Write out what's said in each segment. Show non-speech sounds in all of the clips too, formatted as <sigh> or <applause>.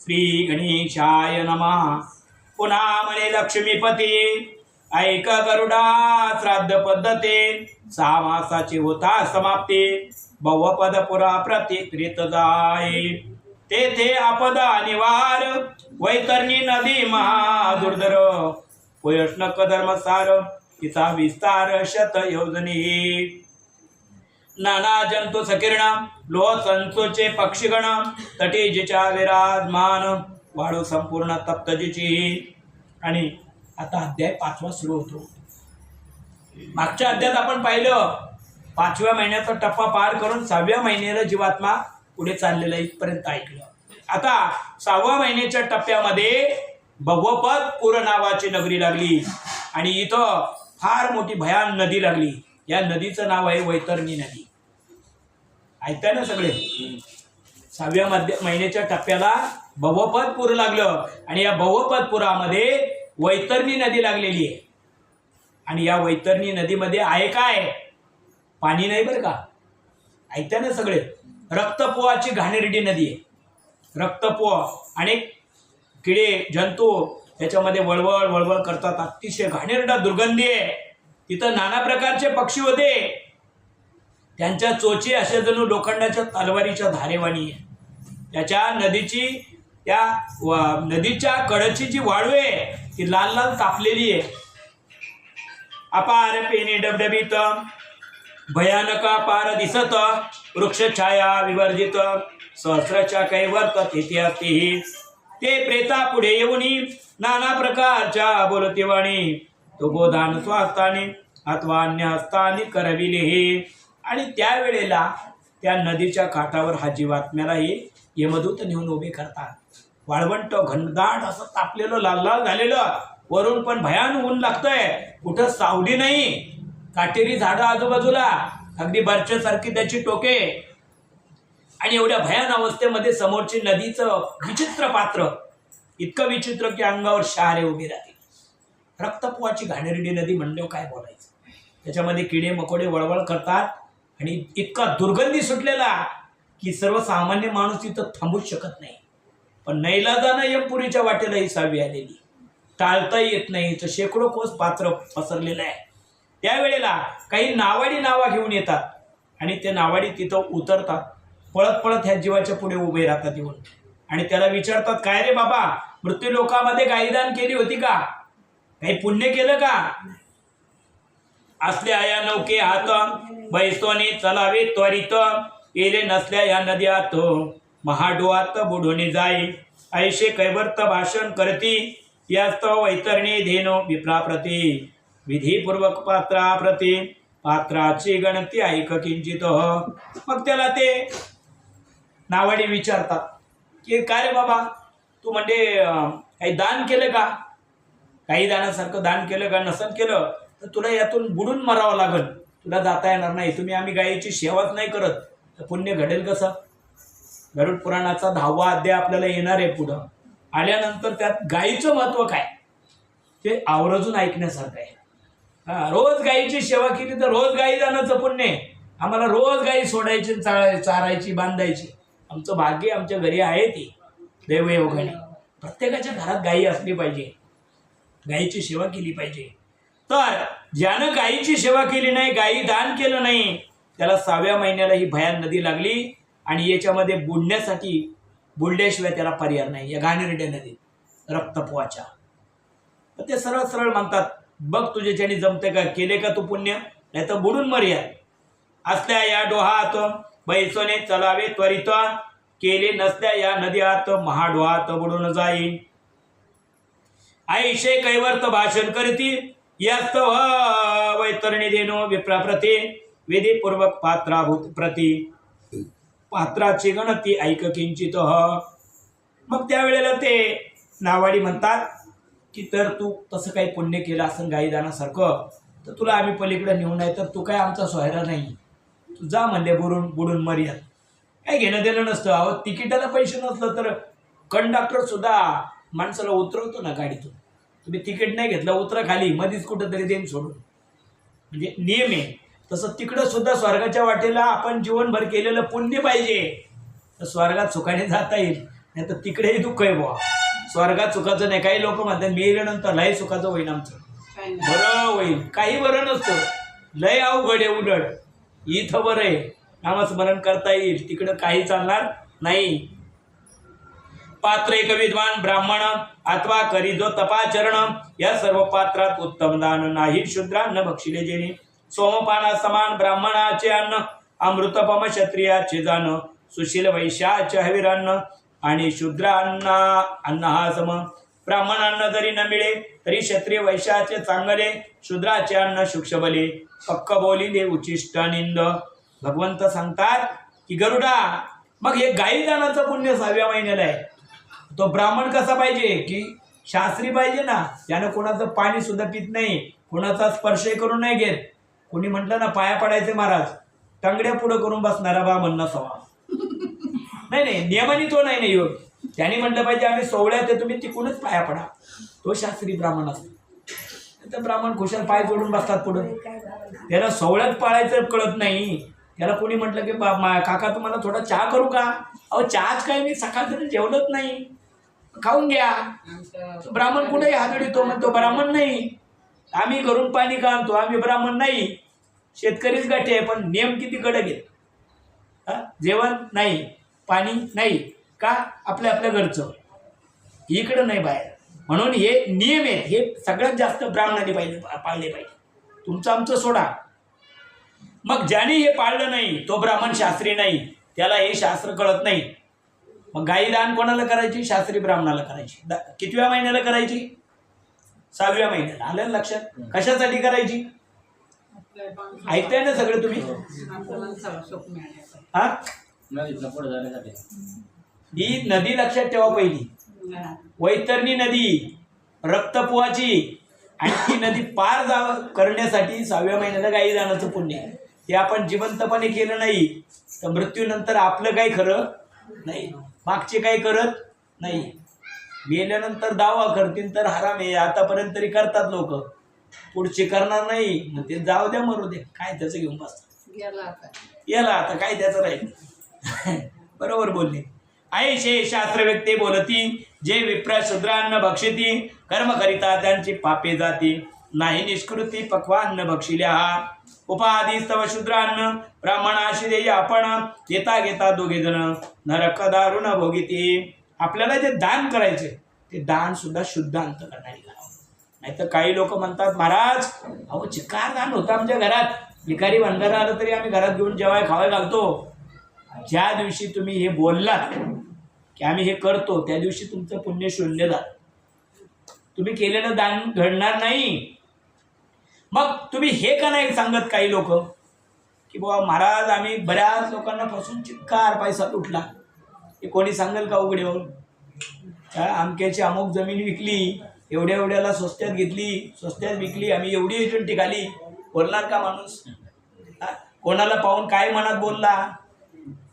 श्री गणेशाय नमः. पुन्हा म्हणे लक्ष्मीपती ऐक गरुडा श्राद्ध पद्धते सहा मासाची होता समाप्ती बहुपद पुरा प्रतिकृत जाय. तेथे आपदा निवार वैतरणी नदी महादुर्धर वयष्ण कधर्मसार तिचा विस्तार शत योजनी नाना जंतु सकीर्ण लोह संतोचे पक्षीगण तटीजीच्या विराजमान वाढू संपूर्ण तप्तजीची आणि आता अध्याय पाचवा सुरू होतो. मागच्या अध्यायात आपण पाहिलं पाचव्या महिन्याचा टप्पा पार करून सहाव्या महिन्याला जीवात्मा पुढे चाललेला इथपर्यंत ऐकलं. आता सहाव्या महिन्याच्या टप्प्यामध्ये भगवपद पुर नावाची नगरी लागली. आणि इथं फार मोठी भयान नदी लागली. या नदीचं नाव आहे वैतरणी नदी. ऐकताय ना सगळे? सहाव्या मध्य महिन्याच्या टप्प्याला भवपत पूर लागलं आणि या भवपत पुरामध्ये वैतरणी नदी लागलेली आहे. आणि या वैतरणी नदीमध्ये आहे काय? पाणी नाही बरं का? ऐकताय ना सगळे? रक्तपोहाची घाणेरडी नदी आहे. रक्तपोह अनेक किडे जंतू त्याच्यामध्ये वळवळ वळवळ करतात. अतिशय घाणेरडा दुर्गंधी आहे. तिथं नाना प्रकारचे पक्षी होते. त्यांच्या चोची असे जणू लोखंडाच्या तलवारीच्या धारेवाणी आहे त्याच्या नदीची त्या नदीच्या कडची जी वाळू आहे ती लाल लाल तापलेली आहे. अपार पेने डबडबीत भयानक अपार दिसत वृक्ष छाया विवर्जित सहस्राच्या कैवर्त तेथे असतेही ते प्रेता पुढे येऊनी नाना प्रकारच्या बोलतेवाणी तो गोदान स्वहस्ताने अथवा अन्य हस्ताने करविले. हे आणि त्यावेळेला त्या नदीच्या काठावर हा जीवात्म्यालाही यमदूत नेऊन उभे करतात. वाळवंट घनदाट असं तापलेलं लाल लाल झालेलं. वरून पण भयान ऊन लागतंय. कुठं सावली नाही. काटेरी झाडं आजूबाजूला. अगदी बर्च्यासारखी त्याची टोके. आणि एवढ्या भयान अवस्थेमध्ये समोरची नदीचं विचित्र पात्र. इतकं विचित्र की अंगावर शहारे उभी राहते. रक्तपुवाची घाणेरडी नदी म्हणल्यावर काय बोलायचं? त्याच्यामध्ये किडे मकोडे वळवळ करतात आणि इतका दुर्गंधी सुटलेला की सर्वसामान्य माणूस तिथं थांबूच शकत नाही. पण नैलाजानं यमपुरीच्या वाटेला ही सावी आलेली. टाळता येत नाही. तर शेकडो कोस पात्र पसरलेलं आहे. त्यावेळेला काही नावाडी नावा घेऊन येतात आणि ते नावाडी तिथं उतरतात. पळत पळत ह्या जीवाच्या पुढे उभे राहतात येऊन. आणि त्याला विचारतात काय रे बाबा मृत्यू लोकामध्ये गायदान केली होती का? काही पुण्य केलं का? असल्या या नौके हात बैसोने चलावे त्वरित येले नसल्या या नद्यात महाडोआत बुडून जाई. ऐशे कैवर्त भाषण करती यास्तव वैतरणी धेनो विप्राप्रती. विधीपूर्वक पात्राप्रती पात्राची गणती ऐक किंचित. मग त्याला ते नावाडी विचारतात की काय रे बाबा? तू म्हणजे काही दान केलं का? काही दानासारखं दान केलं का नसन केलं तर तुला यातून बुडून मरावं लागल. तुला जाता येणार नाही. तुम्ही आम्ही गायीची सेवाच नाही करत. तर पुण्य घडेल कसं? गरुड पुराणाचा दहावा अध्याय आपल्याला येणार आहे पुढं. आल्यानंतर त्यात गायीचं महत्त्व काय? ते आवर्जून ऐकण्यासारखं आहे. हां रोज गायीची सेवा केली तर रोज गायी जाण्याचं पुण्य आहे. आम्हाला रोज गायी सोडायची चाळ चारायची बांधायची. आमचं भाग्य आमच्या घरी आहे ती. देवयोगाने प्रत्येकाच्या घरात गायी असली पाहिजे. गायीची सेवा केली पाहिजे. तर ज्यानं गायीची सेवा केली नाही गायी दान केलं नाही त्याला सहाव्या महिन्याला ही भयान नदी लागली आणि याच्यामध्ये बुडण्यासाठी बुडल्याशिवाय त्याला पर्याय नाही. या घाणेरड्या नदीत रक्तपोहाच्या तर ते सरळ सरळ म्हणतात बघ तुझ्याच्याने जमते का केले का तू पुण्य? नाही तर बुडून मर्या. असल्या या डोहात बैसोने चलावे त्वरित. केले नसल्या या नदी आत महाडोहात बुडून जाईल ऐशे कैवर्त भाषण करती यास्त वैतरणी देनो विप्राप्रती विधीपूर्वक पात्राभूत प्रती. पात्राची गणती ऐक किंचित. मग त्यावेळेला ते नावाडी म्हणतात की तर तू तसं काही पुण्य केलं असं गाईदानासारखं तर तुला आम्ही पलीकडे नेऊ नाही तर तू काय आमचा सोयरा नाही. तू जा म्हणले बुडून बुडून मर्याद काय घेणं देणं नसतं. अहो तिकिटाला पैसे नसलं तर कंडक्टर सुद्धा माणसाला उतरवतो ना गाडीतून. तुम्ही तिकीट नाही घेतलं उतरा खाली मध्येच कुठं तरी देईन सोडून. म्हणजे नियम आहे. तसं तिकडं सुद्धा स्वर्गाच्या वाटेला आपण जीवनभर केलेलं पुण्य पाहिजे. तर स्वर्गात सुखाने जाता येईल. नाही तर तिकडेही दुःख आहे बुवा. स्वर्गात सुखाचं नाही. काही लोक म्हणतात मेल्यानंतर लय सुखाचं होईल आमचं. बरं होईल. काही बरं नसतं. लय अवघड आहे उलट. इथं बरं आहे. नामस्मरण करता येईल. तिकडं काही चालणार नाही. पात्र एक विद्वान ब्राह्मण अथवा करी जो तपाचरण या सर्व पात्रात उत्तम दान नाही. शूद्रान्न भक्षिले जेणे. सोमपाना समान ब्राह्मणाचे अन्न अमृतपम क्षत्रियाचे जाण सुशील वैश्याचे हवीरान्न आणि शूद्रांना अन्न हा सम. ब्राह्मणांना जरी न मिळे तरी क्षत्रिय वैश्याचे चांगले शूद्राचे अन्न शुक्षबले. पक्क बोलिले उचिष्ट निंद. भगवंत सांगतात की गरुडा मग हे गाईदानाचं पुण्य सहाव्या महिन्याला आहे. तो ब्राह्मण कसा पाहिजे? की शास्त्री पाहिजे ना? यानं कोणाचं पाणी सुद्धा पित नाही कोणाचा स्पर्श करून नाही घेत. कोणी म्हटलं ना पाया पडायचे महाराज. टंगड्या पुढं करून बसणारा ब्राह्मण नसावा नाही नाही नियमाने तो नाही नाही योग. त्याने म्हटलं पाहिजे आम्ही सोहळ्यात ते तुम्ही तिकूनच पाया पडा. तो शास्त्री ब्राह्मण असतो. तर ब्राह्मण खुशाल पाय जोडून बसतात पुढं. त्याला सोहळ्यात पाळायचं कळत नाही. त्याला कोणी म्हटलं की बा- काका तुम्हाला थोडा चहा करू का? अहो चहाच काय मी सकाळचं जेवलंच नाही. खाऊन घ्या. ब्राह्मण कुठेही हात तो म्हणतो ब्राह्मण नाही. आम्ही घरून पाणी का आणतो आम्ही ब्राह्मण नाही. शेतकरीच गाठी आहे पण नियम किती कडक आहेत? जेवण नाही पाणी नाही का आपल्या आपल्या घरचं? इकडं नाही बाहेर. म्हणून हे नियम आहेत हे सगळ्यात जास्त ब्राह्मणाने पाहिले पाळले पाहिजे. तुमचं आमचं सोडा. मग ज्याने हे पाळलं नाही तो ब्राह्मण शास्त्री नाही. त्याला हे शास्त्र कळत नाही. मग गाई दान कोणाला करायची? शास्त्री ब्राह्मणाला करायची. दा- कितव्या महिन्याला करायची? सहाव्या महिन्याला. आलं ना लक्षात? कशासाठी करायची? ऐकताय ना सगळं तुम्ही? हा? ही नदी लक्षात ठेवा पहिली. हा. वैतरणी नदी रक्तपुवाची आणि ती नदी पार जा करण्यासाठी सहाव्या महिन्याला गाई जाण्याचं पुण्य आहे. ते आपण जिवंतपणे केलं नाही तर मृत्यूनंतर आपलं काही खरं? नाही. मागचे काही करत नाही. गेल्यानंतर दावा करतील तर हराम आहे. आतापर्यंत तरी करतात लोक. पुढचे करणार नाही. मग ते जाऊ द्या मरू दे काय त्याचं घेऊन बसतात? गेला आता. याला आता. काय त्याचं राहील? <laughs> बरोबर बोलले. आयशे शास्त्र व्यक्ती बोलती जे विप्र शूद्रान्न भक्षिती कर्म करिता त्यांची पापे जाती. नाही निष्कृती पक्वान्न भक्षिल्या शुद्र शूद्रान्न ब्राह्मणाशी देई आपण घेता घेता दोघे जण नरक दारुण भोगिती। आपल्याला जे दान करायचे ते दान सुद्धा शुद्ध अंत करणारी करावं नाहीतर काही लोक म्हणतात महाराज अहो चिकार दान होतं आमच्या घरात. भिकारी भंडारा आलं तरी आम्ही घरात घेऊन जेवाय खावाय घालतो. ज्या दिवशी तुम्ही हे बोललात की आम्ही हे करतो त्या दिवशी तुमचं पुण्य शून्य झालं. तुम्ही केलेलं दान घडणार नाही. मग तुम्ही हे का नाही सांगत काही लोक? की बाबा महाराज आम्ही बऱ्याच लोकांना फसून चिक्कार पैसा तुटला हे कोणी सांगेल का उघडे होऊन? अमक्याची अमुक जमीन विकली एवढ्या एवढ्याला स्वस्त्यात घेतली स्वस्त्यात विकली आम्ही एवढी एजंट टिकाली. बोलणार का माणूस? कोणाला पाहून काय मनात बोलला?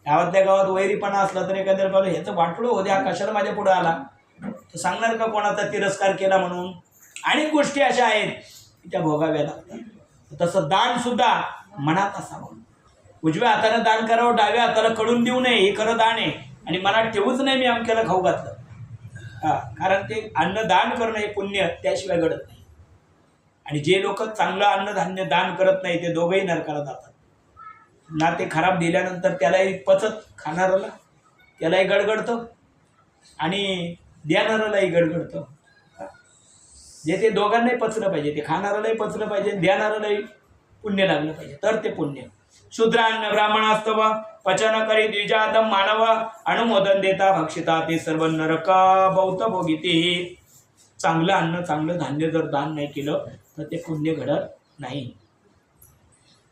गावातल्या गावात वैरीपणा असला तर एखाद्या पाहिलं ह्याचं वाटलं हो द्या कशाला माझ्या पुढं आला? तर सांगणार का कोणाचा तिरस्कार केला म्हणून? अनेक गोष्टी अशा आहेत. त्या भोगाव्या लागतात. तसं दान सुद्धा मनात असावं. उजव्या हाताने दान करावं डाव्या हाताला कळून देऊ नये हे खरं दान आहे. आणि मनात ठेवूच नाही मी अमक्याला खाऊ घातलं. कारण ते अन्न दान करणं हे पुण्य त्याशिवाय घडत नाही. आणि जे लोक चांगलं अन्नधान्य दान करत नाही ते दोघंही नरकाला जातात. ना ते खराब दिल्यानंतर त्यालाही पचत खाणाऱ्याला त्यालाही गडगडतं. आणि देणाऱ्यालाही गडगडतं. जे ते दोघांनाही पचलं पाहिजे ते खाणाऱ्यालाही पचलं पाहिजे देणाऱ्यालाही पुण्य लागलं पाहिजे. तर ते पुण्य. शूद्रान्न ब्राह्मणास्तव पचन करी द्विजातम मानव अनुमोदन देता भक्षिता ते सर्व नरका बौत भोगिते. चांगलं अन्न चांगलं धान्य जर दान नाही केलं तर ते पुण्य घडत नाही.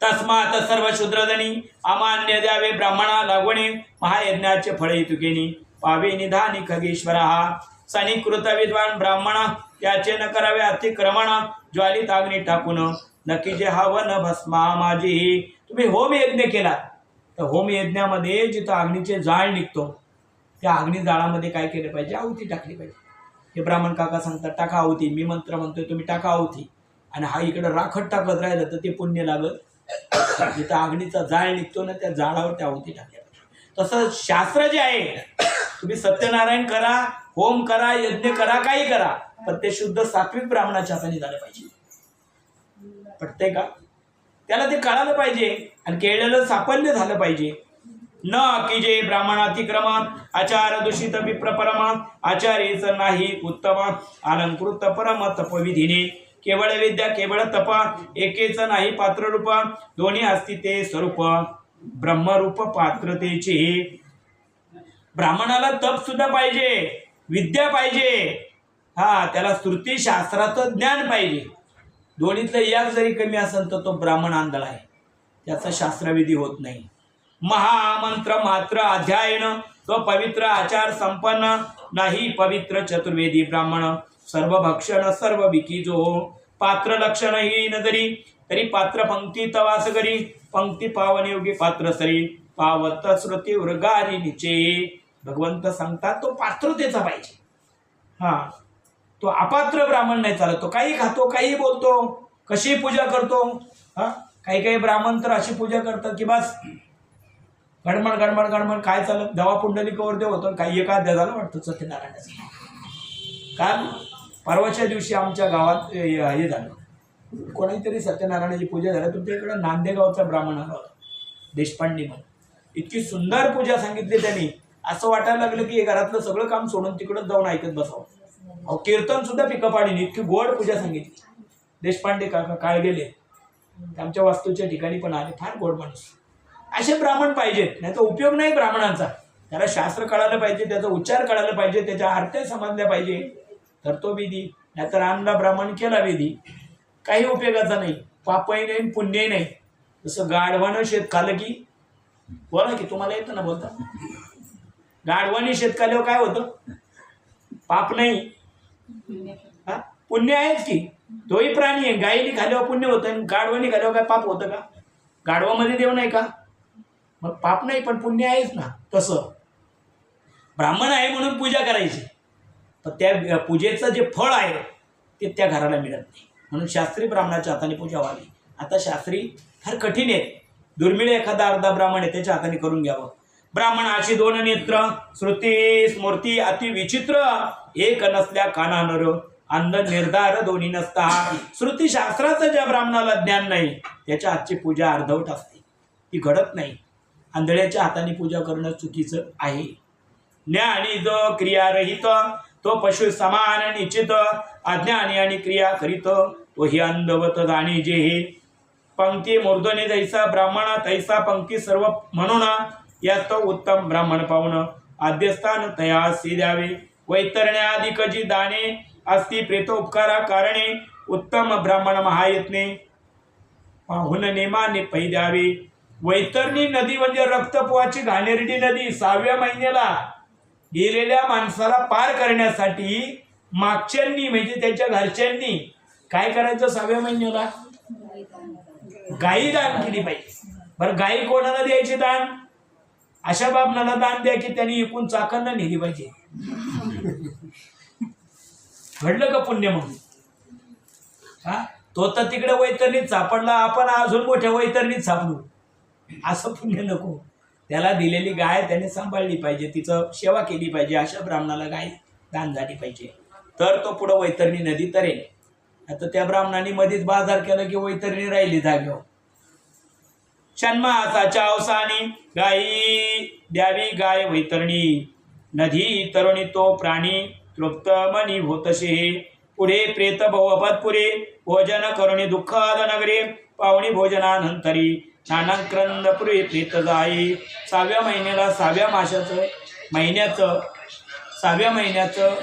तस्मात सर्व शूद्रजनी अमान्य द्यावे ब्राह्मणा लागवणे महायज्ञाचे फळे तुकेनी पावे निधानी खगेश्वर. हा सनिकृत विद्वान ब्राह्मण त्याचे न करावे अतिक्रमण ज्वालित अग्नी टाकून नक्की जे हवन भस्मा माझी. तुम्ही होम यज्ञ केला. तर होम यज्ञामध्ये जिथं अग्नीचे जाळ निघतो त्या अग्नी जाळामध्ये काय केलं पाहिजे? आहुती टाकली पाहिजे. हे ब्राह्मण काका सांगतात टाका आहुती. मी मंत्र म्हणतोय तुम्ही टाका आहुती. आणि हा इकडं राखट टाकत राहिलं तर ते पुण्य लागत जिथं अग्नीचा जाळ निघतो ना त्या जाळावर त्या आहुती टाकल्या पाहिजे. तसं शास्त्र जे आहे तुम्ही सत्यनारायण करा होम करा यज्ञ करा काही करा. पण ते शुद्ध सात्विक ब्राह्मणाच्या हाताने झालं पाहिजे. पटतंय का? त्याला ते कळालं पाहिजे आणि केळलेलं साफल्य झालं पाहिजे. न की जे ब्राह्मण अतिक्रमात आचार दूषित विप्रपरमात आचार्यच नाही उत्तम अलंकृत परम तपविधीने केवळ विद्या केवळ तपा एकेच नाही पात्र रूप दोन्ही असती ते स्वरूप ब्रह्मरूप पात्रतेचे. ब्राह्मणाला तप सुद्धा पाहिजे विद्या पाहिजे. हा त्याला श्रुती शास्त्राचं ज्ञान पाहिजे. दोन्हीतलं एक जरी कमी असेल तर तो ब्राह्मण आंधळ आहे. त्याचा शास्त्रविधी होत नाही. महामंत्र मात्र अध्यायन तो पवित्र आचार संपन्न नाही पवित्र चतुर्वेदी ब्राह्मण. सर्व भक्षण सर्व विकी जो पात्र लक्षणहीन जरी तरी पात्र पंक्ती तवास करी. पंक्ती पावन योगी पात्र सरी. पावत श्रुती उर्गारी निचे. भगवंत सांगतात तो पात्रतेचा पाहिजे. हा तो अपात्र ब्राह्मण नाही चालत. तो काही खातो काही बोलतो कशी पूजा करतो हा? काही काही ब्राह्मण तर अशी पूजा करतात की बस गडमड गडमड गडमड काय चालत दवा पुंडलिकावर देव होतो काही एखाद्या झालं वाटतं सत्यनारायणाचं. काल परवाच्या दिवशी आमच्या गावात हे हे झालं. कोणीतरी सत्यनारायणाची पूजा झाली. तुमच्या इकडं नांदेगावचा ब्राह्मण आला होता. देशपांडे म्हणून. इतकी सुंदर पूजा सांगितली त्यांनी. असं वाटायला लागलं की हे घरातलं सगळं काम सोडून तिकडं जाऊन ऐकत बसावं. अहो कीर्तन सुद्धा पिकं इतकी गोड पूजा सांगितली. देशपांडे काका काळ गेले? आमच्या वास्तूच्या ठिकाणी पण आले फार गोड माणूस. असे ब्राह्मण पाहिजेत नाही तर उपयोग नाही ब्राह्मणांचा. त्याला शास्त्र कळालं पाहिजे त्याचा उच्चार कळायला पाहिजे त्याच्या आरत्या समजल्या पाहिजे. तर तो विधी नाहीतर आणला ब्राह्मण केला विधी. काही उपयोगाचा नाही पापही नाही पुण्यही नाही. जसं गाढवानं शेत खालं की बोला की तुम्हाला येतं ना बोलता? गाढवानी शेत खाल्यावर काय होतं? पाप नाही. हा? पुण्य आहेच की. तोही प्राणी आहे. गायीने खाल्यावर पुण्य होतं आणि गाढवाने खाल्यावर काय पाप होतं का? गाढवामध्ये देव नाही का? मग पाप नाही पण पुण्य आहेच ना. तसं. ब्राह्मण आहे म्हणून पूजा करायची. पण त्या पूजेचं जे फळ आहे ते त्या घराला मिळत नाही. म्हणून शास्त्री ब्राह्मणाच्या हाताने पूजा व्हावी. आता शास्त्री फार कठीण आहे दुर्मिळ एखादा अर्धा ब्राह्मण आहे त्याच्या हाताने करून घ्यावं. ब्राह्मण अशी दोन नेत्र श्रुती स्मृती अति विचित्र एक नसल्या काना नर अंध निर्धार दोन्ही नसता. श्रुती शास्त्राचं ज्या ब्राह्मणाला ज्ञान नाही त्याच्या हातची पूजा अर्धवट असते. ती घडत नाही. आंधळ्याच्या हाताने पूजा करणं चुकीचं आहे. ज्ञानी जो क्रियारहित तो पशु समान निश्चित अज्ञानी आणि क्रिया करीत तो ही अंधवत जाणी जे हे. पंक्ती मूर्धने जैसा ब्राह्मण तैसा पंक्ती सर्व म्हणून यात उत्तम ब्राह्मण पाहून आद्यस्थान तयासी द्यावे. वैतरण्याधिकजी दाने असती प्रेतोपकारा कारणे उत्तम ब्राह्मण महायत्ने पाहून नेमाने पै द्यावे। वैतरणी नदी म्हणजे रक्तपोहाची घाणेरडी नदी सहाव्या महिन्याला गेलेल्या माणसाला पार करण्यासाठी मागच्यांनी म्हणजे त्यांच्या घरच्यांनी काय करायचं सहाव्या महिन्याला? गाई दान केली पाहिजे. बरं गाई कोणाला द्यायची दान? अशा बाबनाला दान द्या की त्यांनी एकूण चाकांना नेली पाहिजे. घडलं का पुण्य म्हणून? हा? तो तर तिकडे वैतरणीत सापडला आपण अजून मोठ्या वैतरणीत सापडू. असं पुण्य नको. त्याला दिलेली गाय त्याने सांभाळली पाहिजे तिचं सेवा केली पाहिजे अशा ब्राह्मणाला गाय दान झाली पाहिजे. तर तो पुढं वैतरणी नदी तरेल आता त्या ब्राह्मणाने मध्येच बाजार केला की वैतरणी राहिली जागेवर. षण्मासाच्या अवसानी गायी द्यावी गाय वैतरणी. नदी तरुणी तो प्राणी तृप्त मनी होतसे पुढे प्रेत भवपत पुरे भोजन करुणी दुःखाद नगरे पावणी भोजनानंतरी नानांक्रंद पुरे प्रेत जाई सहाव्या महिन्याला सहाव्या माशाचं महिन्याचं सहाव्या महिन्याचं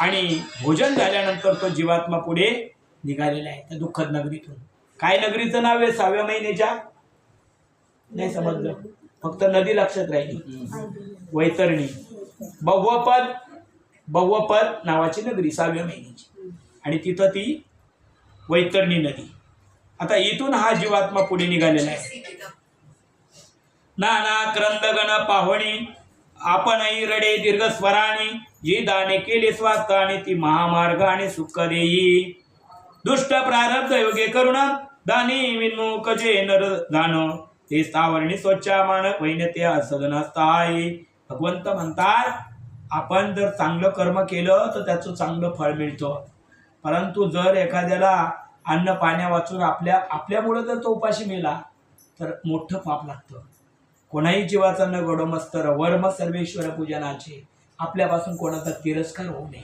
आणि भोजन झाल्यानंतर तो जीवात्मा पुढे निघालेला आहे त्या दुःखद नगरीतून. काय नगरीचं नाव आहे सहाव्या महिन्याच्या? नाही समजलं. फक्त नदी लक्षात राहिली. वैतरणी. बव्वपद बव्वपद नावाची नगरी सहाव्या महिन्याची. आणि तिथं ती वैतरणी नदी. आता इथून हा जीवात्मा पुढे निघालेला आहे. नाना क्रंदगण पाहुणी आपणही रडे दीर्घ स्वराने जी दाने केले स्वार्थ आणि ती महामार्ग आणि सुख देई दुष्ट प्रारब्ध योगे करुण दानी विन्मुख जे नर दान ते स्थावरणी स्वच्छ मान वैन ते असदन असताय भगवंत म्हणतात आपण जर चांगलं कर्म केलं तर त्याचं चांगलं फळ मिळतं. परंतु जर एखाद्याला अन्न पाण्या वाचून आपल्या आपल्यामुळं जर तो उपाशी मेला तर मोठं पाप लागतं. कोणाही जीवाचा न गडमस्तर वर्म सर्वेश्वर पूजनाचे आपल्यापासून कोणाचा तिरस्कार होऊ नये.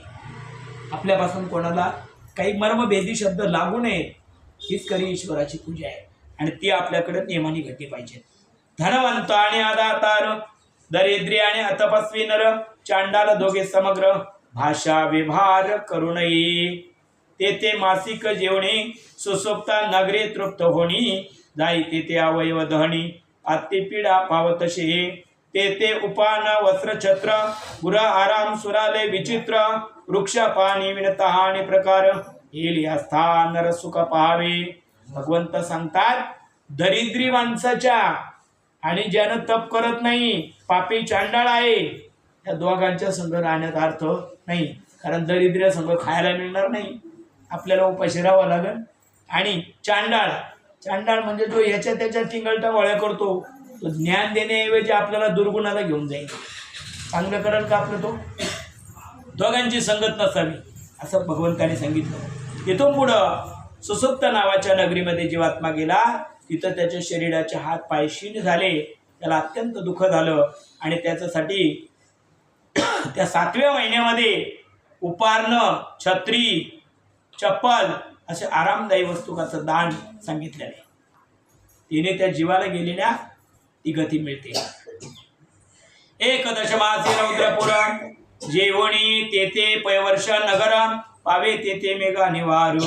आपल्यापासून कोणाला काही मर्मभेदी शब्द लागू नये हीच खरी ईश्वराची पूजा आहे. आणि ती आपल्याकडे नियमाने घडली पाहिजे. धनवंत आणि अदातार दरिद्री आणि अतपस्वी नर चांडाल दोघे समग्र. भाषा विभार करू नये तेथे मासिक जेवणे सुसुप्ता नगरे तृप्त होणी. जाई तेथे अवयव दहणी अति पीडा पावतशे तेथे उपान वस्त्र छत्र गुर आराम सुराले विचित्र वृक्ष पाणी विणतहानी प्रकार. येईल या नर सुख पाहावे. भगवंत सांगतात दरिद्री माणसाच्या आणि ज्यानं तप करत नाही पापी चांडाळ आहे. या दोघांच्या संघ राहण्यात अर्थ नाही. कारण दरिद्र्य संघ खायला मिळणार नाही. आपल्याला उपाशी राहावं लागेल. आणि चांडाळ चांडाळ म्हणजे जो ह्याच्या त्याच्या टिंगलटा वळ्या करतो. तो ज्ञान देण्याऐवजी आपल्याला दुर्गुणाला घेऊन जाईल. चांगलं करेल का आपलं तो? दोघांची संगत नसावी असं भगवंताने सांगितलं. येतो पुढं सुसुप्त नावाच्या नगरीमध्ये जीवात्मा गेला. तिथं त्याच्या शरीराचे हात पाय क्षीण झाले त्याला अत्यंत दुःख झालं आणि त्याच्यासाठी त्या सातव्या महिन्यामध्ये उपारणं छत्री चप्पल असे आरामदायी वस्तुकाचं दान सांगितलेलं आहे तिने त्या जीवाला गेलेल्या ती गती मिळते. एकदश मासे रौद्रपुरण जेवणी तेथे पैवर्ष नगर पावे तेथे मेघा निवार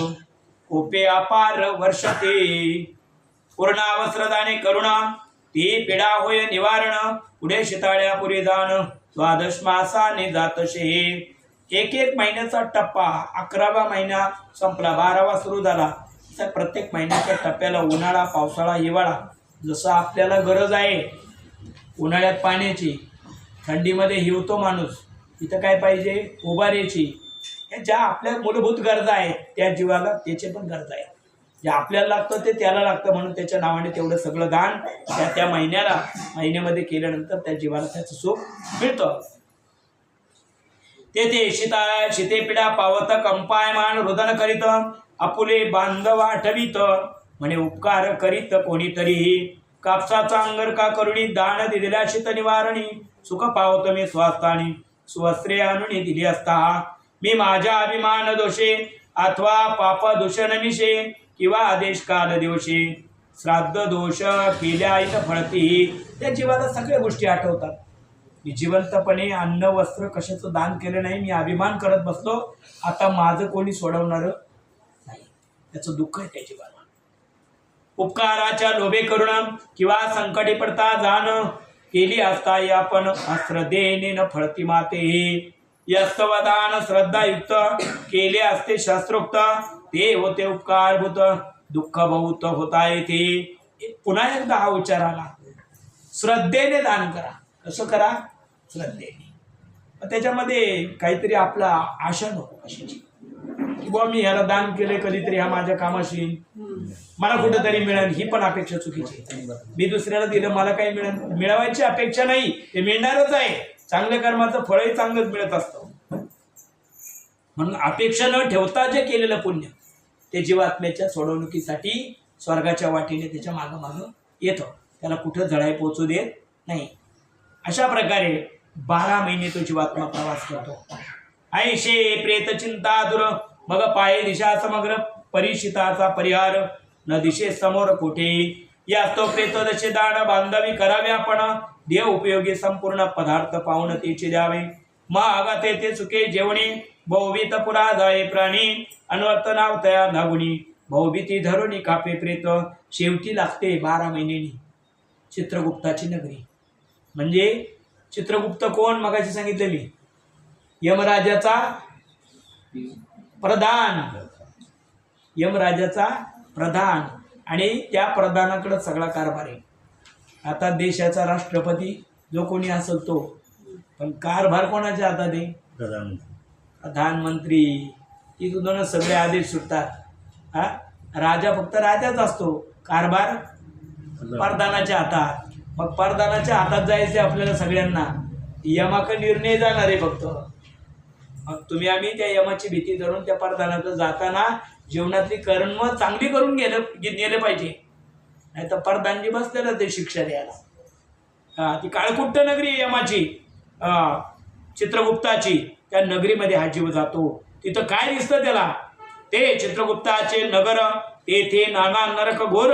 कोपे अपार वर्षते. पूर्णावस्त्रदाने करुणा. ती पिढा होय निवारण. पुढे शिताळ्या पुढे जाण. द्वादश मासाने जातशे. एक एक महिन्याचा टप्पा. अकरावा महिना संपला. बारावा सुरू झाला. तर प्रत्येक महिन्याच्या टप्प्याला उन्हाळा पावसाळा हिवाळा जसं आपल्याला गरज आहे. उन्हाळ्यात पाण्याची. थंडीमध्ये हिवतो माणूस. इथं काय पाहिजे? उभारीची. ह्या ज्या आपल्या मूलभूत गरजा आहेत त्या जीवाला त्याचे पण गरजा आहेत. जे आपल्याला लागतं ते त्याला लागतं म्हणून त्याच्या नावाने तेवढं सगळं दान त्या त्या महिन्याला महिन्यामध्ये केल्यानंतर त्या जीवाला त्याचं सुख मिळतं. ते ते शिता शितेपिडा पावत कंपायमान रुदन करीत आपुले बांधव आठवित म्हणे उपकार करीत कोणीतरी. कापसाचा अंगर का करुणी दान दिलेल्या शीत निवारणी. सुख पावत मी स्वास्थानी स्वस्त्रे आणून दिली असता. मी माझ्या अभिमान दोषे अथवा पाप दूषण मिशे. किंवा आदेश काल दिवशी श्राद्ध दोष केल्या इथं फळती त्या जीवाला सगळ्या गोष्टी आठवतात. मी जिवंतपणे अन्न वस्त्र कशाचं दान केलं नाही मी अभिमान करत बसलो. आता माझं कोणी सोडवणार नाही. त्याचं दुःख आहे त्या जीवाला. उपकाराच्या लोभे करून किंवा संकटी पडता जाण. केली असता या पण अस्त्र देणे न फळती माते यस्तवदान श्रद्धायुक्त केले असते शास्त्रोक्त ते होते उपकारभूत दुःख बहुत होता येते पुन्हा एकदा हा उच्चार आला. श्रद्धेने दान करा. कसं करा? श्रद्धेने. मग त्याच्यामध्ये काहीतरी आपला आशा नको कशाची. किंवा मी ह्याला दान केले कधीतरी हा माझ्या कामाशी. मला कुठंतरी मिळेल ही पण अपेक्षा चुकीची मी दुसऱ्याला दिलं मला काही मिळेल. मिळवायची अपेक्षा नाही ते मिळणारच आहे. चांगल्या कर्माचं फळही चांगलंच मिळत असतं. म्हणून अपेक्षा न ठेवता जे केलेलं पुण्य ते जीवात्म्याच्या सोडवणुकीसाठी स्वर्गाच्या वाटेने त्याच्या मागं मागं येतं. त्याला कुठं जळाई पोचू देत नाही. अशा प्रकारे बारा महिने तो जीवात्मा प्रवास करतो. ऐशे प्रेत चिंता दुर मग पाये दिशा समग्र परिशिताचा परिहार न दिशे समोर कुठे? या तो प्रेत दशे दान बांधवी करावे आपण देव उपयोगी संपूर्ण पदार्थ पाहून तेचे द्यावे. मग ते चुके जेवणे बहुवित पुरा जाय प्राणी अनवर्त नाव तया नागुणी. बहुभीती धरुणी कापे प्रेत शेवटी लागते बारा महिन्यांनी चित्रगुप्ताची नगरी. म्हणजे चित्रगुप्त कोण मगाशी सांगितले मी यमराजाचा प्रधान. यमराजाचा प्रधान. आणि त्या प्रधानाकडं सगळा कारभार आहे. आता देशाचा राष्ट्रपती जो कोणी असेल तो. पण कारभार कोणाच्या हातात आहे? प्रधानमंत्री तिथूनच सगळे आदेश सुटतात. हा? राजा फक्त राजाच असतो. कारभार परदानाच्या हातात. मग परदानाच्या हातात जायचे आपल्याला सगळ्यांना. यमाक निर्णय जाणार आहे फक्त. मग तुम्ही आम्ही त्या यमाची भीती धरून त्या परदानात जाताना जीवनातली कर्म चांगली करून गेलं नेले पाहिजे. नाही तर परदानजी बसलेलं ते शिक्षा द्यायला. हा ती काळकुट्ट नगरी आहे यमाची. चित्रगुप्ताची. त्या नगरीमध्ये हा जीव जातो. तिथं काय दिसतं त्याला? ते चित्रगुप्ताचे नगर तेथे नाना नरक घोर.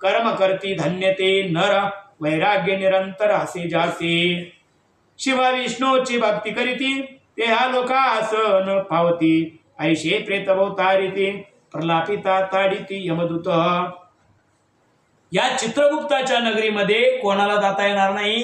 कर्म करती धन्य ते नर. वैराग्य निरंतर असे जासे. शिवा विष्णूची भक्ती करीती ते हा लोकास न पावती. ऐशे प्रेतभोवतारिती प्रलापिता ताडिती यमदूत. या चित्रगुप्ताच्या नगरीमध्ये कोणाला जाता येणार नाही?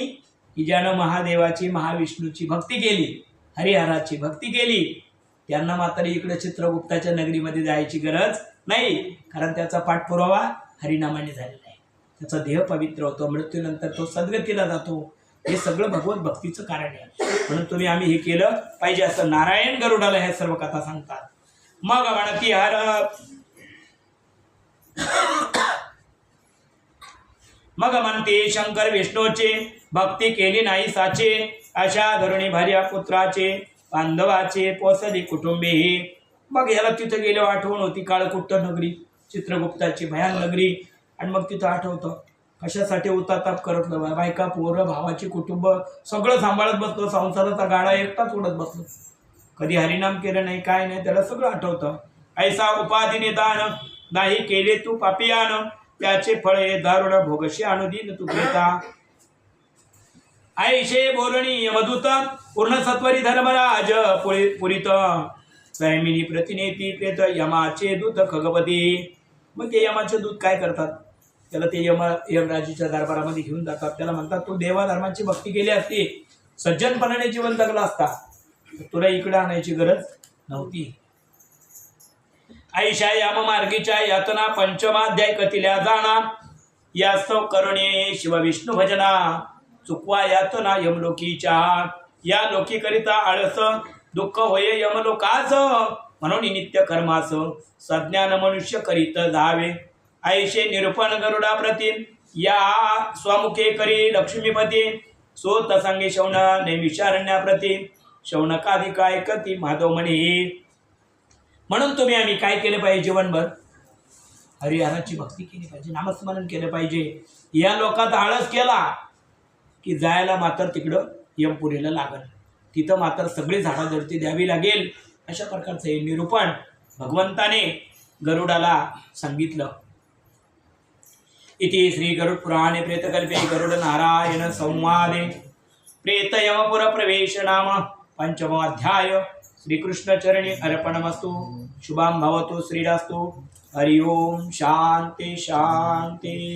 की ज्यानं महादेवाची महाविष्णूची भक्ती केली. हरिहराची भक्ती केली. त्यांना मात्र इकडे चित्रगुप्ताच्या नगरीमध्ये जायची गरज नाही. कारण त्याचा पाठपुरावा हरिनामाने झालेला आहे. त्याचा देह पवित्र होतो मृत्यूनंतर तो सद्गतीला जातो. हे सगळं भगवत भक्तीचं कारण आहे. म्हणून तुम्ही आम्ही हे केलं पाहिजे असं नारायण गरुडाला ह्या सर्व कथा सांगतात. मग म्हणती हर मग म्हणते शंकर विष्णूचे भक्ती केली नाही साचे. अशा धरणी भार्या पुत्राचे बांधवाचे पोसले कुटुंबे. हे मग याला तिथं गेले आठवण होती काळकुट्ट नगरी चित्रगुप्ताची भयान नगरी. आणि मग तिथं आठवतं कशासाठी उताताप करत नव्हा बायका पोरं भावाची कुटुंब सगळं सांभाळत बसलो संसाराचा गाडा एकटाच उडत बसलो. कधी हरिनाम केलं नाही काय नाही त्याला सगळं आठवतं. ऐसा उपाधीने दान नाही केले तू पापियान. त्याचे फळे दारुण भोगशी अनुदीन तू घेता. ऐशे बोलणी यमदूत पूर्ण सत्वरी धर्मराज पुरी पुरित. स्वयंमिनी प्रतिनेती प्रेत यमाचे दूत खगपती. मग ते यमाचे दूत काय करतात? त्याला ते यम यमराजीच्या दरबारामध्ये घेऊन जातात. त्याला म्हणतात तू देवा धर्माची भक्ती केली असती. सज्जनपणाने जीवन जगला असता. तुला इकडे आणायची गरज नव्हती. आईशा याम मार्गीच्या यातना पंचमाध्याय कथिल्या जाणा. यास्तव करणे शिव विष्णू भजना. चुकवा यातना यमलोकीच्या. या लोकीकरिता आळस दुःख होय यमलोकाच म्हणून नित्य कर्मास सज्ञान मनुष्य करीत जावे. ऐशे निरूपण गरुडा प्रती या स्वमुखे करी लक्ष्मीपती. सोत सांगे शौन नैमिषारण्याप्रती शौनकाधिका ऐकती माधव म्हणे म्हणून तुम्ही आम्ही काय केलं पाहिजे जीवनभर? हरिहराची भक्ती केली पाहिजे नामस्मरण केलं पाहिजे. या लोकात आळस केला की जायला मात्र तिकडं यमपुरीला लागल. तिथं मात्र सगळी झाडाझडती द्यावी लागेल अशा प्रकारचं हे निरूपण भगवंताने गरुडाला सांगितलं. इति श्री गरुड पुराणे प्रेतकल्पे गरुड नारायण संवादे. प्रेत यमपुर प्रवेश नाम पंचमोऽध्याय श्रीकृष्णचरणी अर्पणमस्तु. शुभां भवतु श्रीरास्तु. हरि ओम शांती शांती